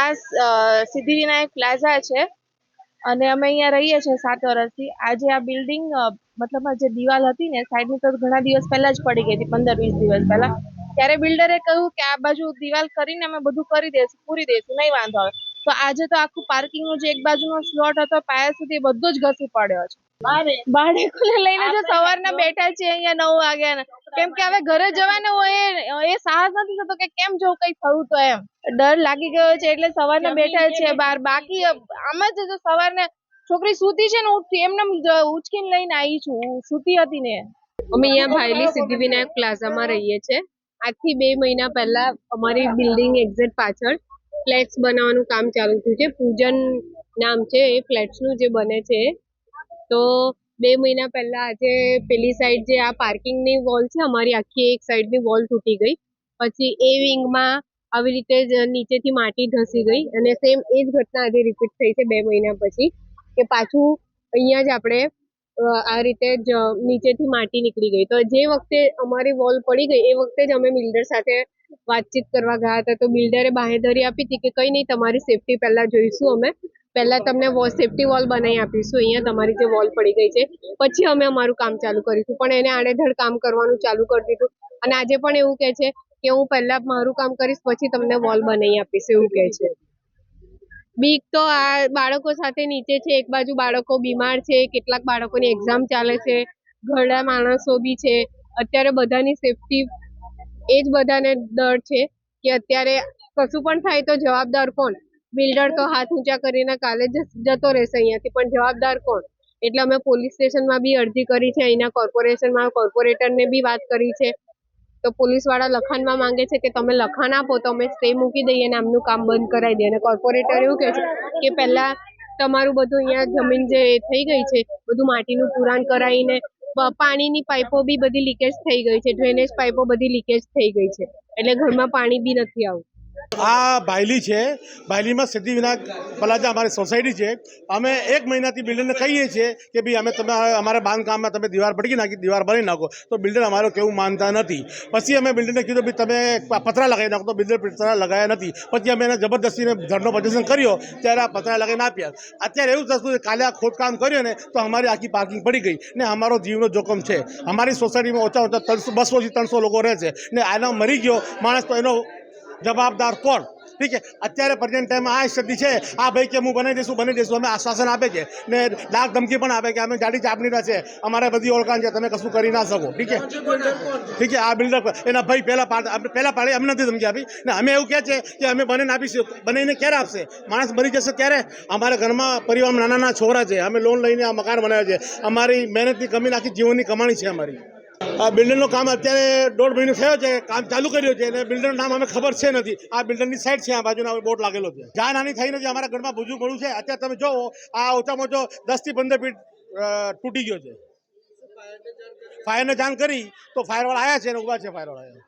આ સિદ્ધિવિનાયક પ્લાઝા છે. અને અમે અહીંયા રહીએ છીએ સાત વર્ષથી. આજે આ બિલ્ડિંગ મતલબ જે દિવાલ હતી ને સાઈડની તો ઘણા દિવસ પહેલા જ પડી ગઈ હતી પંદર વીસ દિવસ પહેલા. ત્યારે બિલ્ડરે કહ્યું કે આ બાજુ દિવાલ કરીને અમે બધું કરી દઈશું પૂરી દઈશું નહીં વાંધો આવે. તો આજે તો આખું પાર્કિંગનો જે એક બાજુનો સ્લોટ હતો પાયા સુધી બધો જ ઘસી પડ્યો છે. બાળકોને લઈને જો સવારના બેઠા છે અહીંયા નવ વાગ્યાના. કેમ કે હવે ઘરે જવાના હોય એ- સાહસ નથી થતો કે કેમ જવું કઈ થયું તો એમ. ડર લાગી ગયો છે એટલે સવારના બેઠા છે બહાર. બાકી આમ જ જો સવારને છોકરી સૂતી છે ને હું એમને એમ ઉચકીને લઈને આવી છું. સૂતી હતી ને. અમે અહીંયા ભાયલી સિદ્ધિવિનાયક પ્લાઝામાં રહીએ છીએ. આજથી બે મહિના પહેલા અમારી બિલ્ડિંગ એક્ઝેક્ટ પાછળ ફ્લેટ્સ બનાવવાનું કામ ચાલુ થયું છે. પૂજન નામ છે એ ફ્લેટ્સનું જે બને છે. તો બે મહિના પહેલા આજે પેલી સાઈડ જે આ પાર્કિંગની વોલ છે, અમારી આખી એક સાઈડની વોલ તૂટી ગઈ. પછી એ વિંગમાં આવી રીતે જ નીચેથી માટી ધસી ગઈ અને સેમ એ જ ઘટના આજે રિપીટ થઈ છે બે મહિના પછી, કે પાછું અહીંયા જ આપણે આ રીતે જ નીચેથી માટી નીકળી ગઈ. તો જે વખતે અમારી વોલ પડી ગઈ, એ વખતે જ અમે બિલ્ડર સાથે વાતચીત કરવા ગયા હતા. તો બિલ્ડરે બાહેધરી આપી હતી કે, કંઈ નહીં, તમારી સેફટી પહેલા જોઈશું અમે. પહેલા તમને સેફટી વોલ બનાવી આપીશું. અહીંયા તમારી જે વોલ પડી ગઈ છે. પછી અમે અમારું કામ ચાલુ કરીશું. પણ એને આડેધડ કામ કરવાનું ચાલુ કરી દીધું. અને આજે પણ એવું કહે છે કે હું પહેલાં મારું કામ કરીશ, પછી તમને વોલ બનાવી આપીશ. એવું કહે છે. બીક તો આ બાળકો સાથે નીચે છે. એક બાજુ બાળકો બીમાર છે. કેટલાક બાળકોની એક્ઝામ ચાલે છે. ઘરડા માણસો બી છે. અત્યારે બધાની સેફટી એ જ બધાને ડર છે કે અત્યારે કશું પણ થાય તો જવાબદાર કોણ? બિલ્ડર તો હાથ ઊંચા કરીને કાલે જતો રહેશે અહીંયાથી. પણ જવાબદાર કોણ? એટલે અમે પોલીસ સ્ટેશનમાં બી અરજી કરી છે, અહીંના કોર્પોરેશનમાં કોર્પોરેટરને બી વાત કરી છે. તો પોલીસવાળા લખાણમાં માંગે છે કે તમે લખાણ આપો, તો અમે સ્ટે મૂકી દઈએ અને આમનું કામ બંધ કરાવી દઈએ. અને કોર્પોરેટર એવું કહે છે કે પહેલાં તમારું બધું અહીંયા જમીન જે થઈ ગઈ છે, બધું માટીનું પુરાણ કરાવીને પાણીની પાઇપો બી બધી લીકેજ થઈ ગઈ છે, ડ્રેનેજ પાઇપો બધી લીકેજ થઈ ગઈ છે. એટલે ઘરમાં પાણી બી નથી આવતું આ બાયલી છે. બાયલીમાં સિદ્ધિવિનાયક પ્લાઝા અમારી સોસાયટી છે. અમે એક મહિનાથી બિલ્ડરને કહીએ છીએ કે ભાઈ અમે તમે અમારા બાંધકામમાં તમે દીવાર ભટકી નાખી દીવાર ભરી નાખો. તો બિલ્ડર અમારો કેવું માનતા નથી. પછી અમે બિલ્ડરને કીધું ભાઈ તમે પતરા લગાવી નાખો. તો બિલ્ડર પતરા લગાવ્યા નથી. પછી અમે એને જબરદસ્તીને ધરનો પ્રદર્શન કર્યો. ત્યારે આ પતરા લગાવીને આપ્યા. અત્યારે એવું થતું કે કાલે આ ખોદકામ કર્યું ને તો અમારી આખી પાર્કિંગ પડી ગઈ ને અમારો જીવનો જોખમ છે. અમારી સોસાયટીમાં ઓછા ઓછા ત્રણસો, બસોથી ત્રણસો લોકો રહે છે. ને આનો મરી ગયો. માણસ તો એનો જવાબદાર કોણ? ઠીક છે? અત્યારે પ્રેઝન્ટ ટાઈમ આ સ્થિતિ છે. આ ભાઈ કે હું બનાવી દઈશું બનાવી દઈશું અમે આશ્વાસન આપે છે. ને ડાક ધમકી પણ આપે કે અમે જાડી ચાપણીના છે અમારે બધી ઓળખાણ છે, તમે કશું કરી ના શકો. ઠીક છે? ઠીક છે? આ બિલ્ડર એના ભાઈ પહેલા પહેલા પાડે, અમને નથી ધમકી આપી. ને અમે એવું કહે છે કે અમે બનાવીને આપીશું. બનાવીને ક્યારે આપશે? માણસ મરી જશે ત્યારે અમારા ઘરમાં પરિવારમાં નાના નાના છોકરા છે. અમે લોન લઈને આ મકાન બનાવ્યા છે. અમારી મહેનતની કમી નાખી, જીવનની કમાણી છે અમારી. આ બિલ્ડરનું કામ અત્યારે દોઢ મહિનો થયો છે, કામ ચાલુ કર્યું છે અને બિલ્ડરનું નામ અમે ખબર છે નથી. આ બિલ્ડરની સાઈડ છે, આ બાજુના બોર્ડ લાગેલો છે. જ્યાં નાની થઈ નથી અમારા ઘરમાં ભૂજું ઘણું છે. અત્યારે તમે જોવો, આ ઓછામાં ઓછો દસથી પંદર ફીટ તૂટી ગયો છે. ફાયરને જાણ કરી, તો ફાયરવાળા આવ્યા છે અને ઊભા છે ફાયરવાળા.